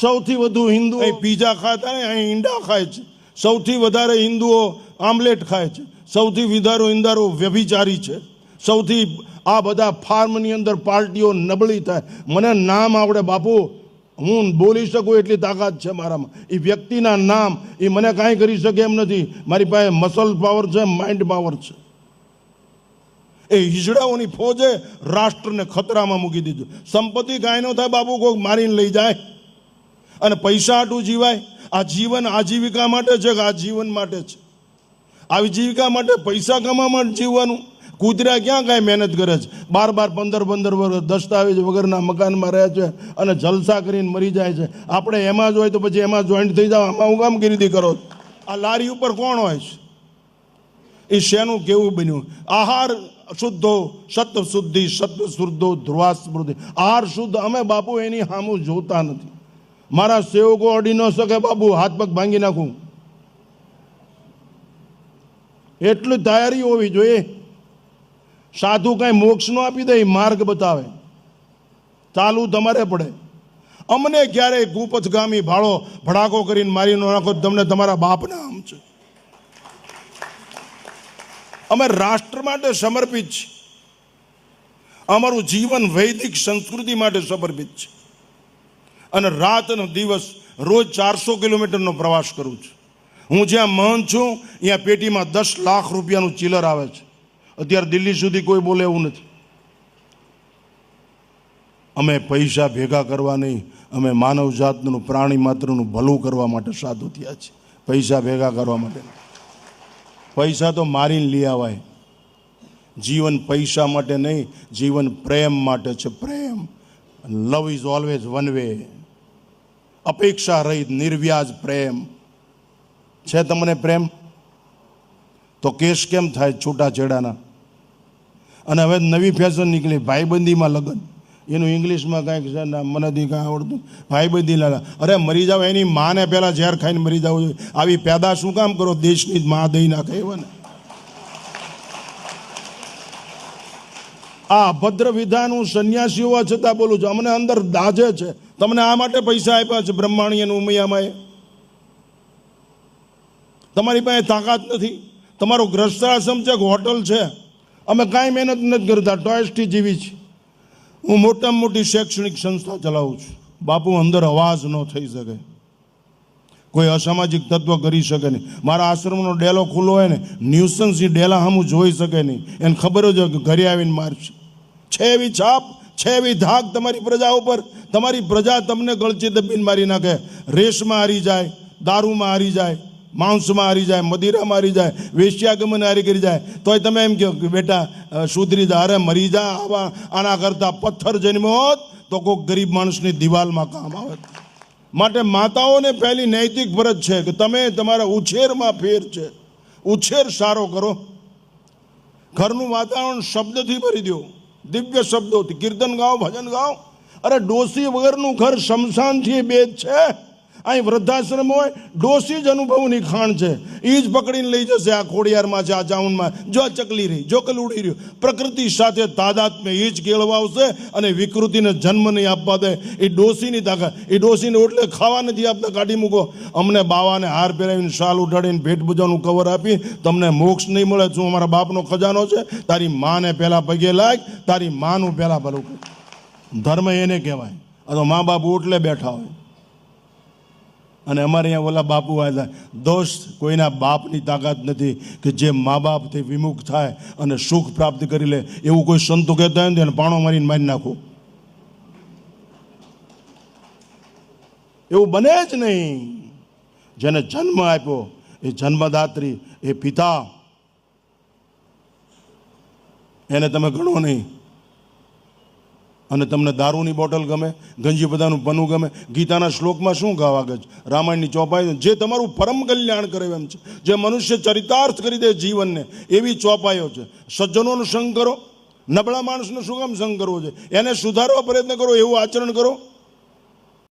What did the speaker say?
સૌથી વધુ હિન્દુ પીઝા ખાતા ને અહીં ઈંડા ખાય છે. સૌથી વધારે હિન્દુઓ આમલેટ ખાય છે. સૌથી વધારે ઇંધારો વ્યભિચારી છે. સૌથી આ બધા ફાર્મની અંદર પાર્ટીઓ નબળી થાય. મને નામ આવડે બાપુ, હું બોલી શકું એટલી તાકાત છે મારામાં. એ વ્યક્તિના નામ એ મને કાંઈ કરી શકે એમ નથી. મારી પાસે મસલ પાવર છે માઇન્ડ પાવર છે. એ હિજડાઓની ફોજે રાષ્ટ્રને ખતરામાં મૂકી દીધું. સંપત્તિ કાંઈ ન થાય બાપુ, કોઈક મારીને લઈ જાય. અને પૈસા આટું જીવાય. આ જીવન આજીવિકા માટે છે કે આ જીવન માટે છે આવી જીવિકા માટે પૈસા કમાવા માટે જીવવાનું. કૂતરા ક્યાં કાંઈ મહેનત કરે છે? બાર બાર પંદર પંદર વર્ષ દસ્તાવેજ વગરના મકાનમાં રહે છે અને જલસા કરીને મરી જાય છે. આપણે એમાં જ હોય તો પછી એમાં જોઈન્ટ થઈ જાવ આમાં હું કામ ગીરીદી કરો આ લારી ઉપર કોણ હોય છે? એ શેનું કેવું બન્યું? આહાર શુદ્ધો, સત્વ શુદ્ધિ, સત્વ શુદ્ધો ધ્રુવા સ્મૃતિ આહાર શુદ્ધ. અમે બાપુ એની સામું જોતા નથી. મારા સેવકો અડી ન શકે બાબુ, હાથ પગ ભાંગી નાખું. એટલી તૈયારી હોવી જોઈએ. સાધુ કાંઈ મોક્ષ નો આપી દે માર્ગ બતાવે. ચાલુ તમારે પડે. અમને ક્યારેય ગુપથગામી ભાળો ભડાકો કરીને મારી ન નાખો, તમને તમારા બાપના આમ છે. અમે રાષ્ટ્ર માટે સમર્પિત છીએ. અમારું જીવન વૈદિક સંસ્કૃતિ માટે સમર્પિત છે. અને રાત અને દિવસ રોજ ચારસો કિલોમીટરનો પ્રવાસ કરું છું. હું જ્યાં મહંત છું, ત્યાં પેટીમાં દસ લાખ રૂપિયાનું ચિલર આવે છે. અત્યારે દિલ્હી સુધી કોઈ બોલે એવું નથી. અમે પૈસા ભેગા કરવા નહીં, અમે માનવ જાતનું, પ્રાણી માત્રનું ભલું કરવા માટે સાધુ થયા છે. પૈસા ભેગા કરવા માટે. પૈસા તો મારીને લઈ આવાય. જીવન પૈસા માટે નહીં, જીવન પ્રેમ માટે છે, પ્રેમ. Love is always one way અપેક્ષા રહિત નિર્વ્યાજ પ્રેમ છે તમને પ્રેમ તો કેસ કેમ થાય છૂટાછેડાના અને હવે નવી ફેશન નીકળી ભાઈબંધીમાં લગ્ન એનું ઇંગ્લિશમાં કાંઈક છે ને મને દી કાંઈ આવડતું ભાઈબંધી લાલા અરે મરી જાવ એની માને પહેલાં ઝેર ખાઈને મરી જવું જોઈએ આવી પેદા શું કામ કરો દેશની જ માં દઈ નાખે એવા ને આ અભદ્ર વિધાન હું સંન્યાસી હોવા છતાં બોલું છું. અમને અંદર દાજે છે. તમને આ માટે પૈસા આપ્યા છે બ્રહ્માણી અને ઉમૈયામાએ. તમારી પાસે તાકાત નથી. તમારો ગ્રસ્તાશ્રમ છે હોટલ છે. અમે કાંઈ મહેનત નથી કરતા. ટોયસ્ટી જીવી છે. હું મોટામાં મોટી શૈક્ષણિક સંસ્થા ચલાવું છું. બાપુ, અંદર અવાજ ન થઈ શકે. કોઈ અસામાજિક તત્વ કરી શકે નહીં. મારા આશ્રમનો ડેલો ખુલ્લો હોય ને, ન્યુસન્સ એ ડેલા હમું જોઈ શકે નહીં. એને ખબર જ ઘરે આવીને મારશે. છે એવી છાપ છે એવી ધાક તમારી પ્રજા ઉપર. તમારી પ્રજા તમને ગળચી દબીને મારી નાખે. રેશમાં હારી જાય, દારૂમાં હારી જાય, માંસમાં હારી જાય, મદિરામાં હારી જાય, વેશ્યાગમન હારી કરી જાય. તોય તમે એમ કહો કે બેટા સુધરી અરે મરી જા. આવા આના કરતાં પથ્થર જન્મ્યો હોત તો કોઈક ગરીબ માણસની દિવાલમાં કામ આવે. માટે માતાઓને પહેલી નૈતિક ફરજ છે કે તમે તમારા ઉછેરમાં ફેર છે. ઉછેર સારો કરો. ઘરનું વાતાવરણ શબ્દથી ભરી દો. દિવ્ય શબ્દોથી કીર્તન ગાઓ ભજન ગાઓ. અરે ડોસી વગરનું ઘર શમશાનથી બેદ છે. અહીં વૃદ્ધાશ્રમ હોય ડોસી જ અનુભવની ખાણ છે. એ જ પકડીને લઈ જશે આ ખોડિયારમાં છે, આ ચાઉનમાં. જો આ ચકલી રહી, જો કલુડી રહ્યું. પ્રકૃતિ સાથે તાદાત્મ્ય એ જ કેળવાવશે અને વિકૃતિને જન્મ નહીં આપવા દે. એ ડોસીની તાકાત. એ ડોસીને ઓટલે ખાવા નથી આપતા, કાઢી મૂકો. અમને બાવાને હાર પહેરાવીને શાલ ઉઠાડીને ભેટ પૂજાનું કવર આપી તમને મોક્ષ નહીં મળે. શું અમારા બાપનો ખજાનો છે? તારી માને પહેલાં પગે લાગ, તારી માનું પહેલાં ભલું ધર્મ એને કહેવાય. અથવા મા બાપ ઓટલે બેઠા હોય. અને અમારે અહીંયા ઓલા બાપુ આવ્યા દોસ્ત, કોઈના બાપની તાકાત નથી કે જે મા બાપથી વિમુખ થાય અને સુખ પ્રાપ્ત કરી લે. એવું કોઈ સંતો કહેતા હોય અને પાણો મારીને મારી નાખો. એવું બને જ નહીં. જેને જન્મ આપ્યો, એ જન્મદાત્રી, એ પિતા. એને તમે ગણો નહીં. અને તમને દારૂની બોટલ ગમે ગંજી બધાનું પનું ગમે, ગીતાના શ્લોકમાં શું ગાવા ગજ? રામાયણની ચોપાઈ જે તમારું પરમ કલ્યાણ કરે એમ છે. જે મનુષ્ય ચરિતાર્થ કરી દે જીવનને, એવી ચોપાઈઓ છે. સજ્જનોનો સંગ કરો, નબળા માણસનો શું કામ સંગ કરવો છે? એને સુધારવા પ્રયત્ન કરો, એવું આચરણ કરો.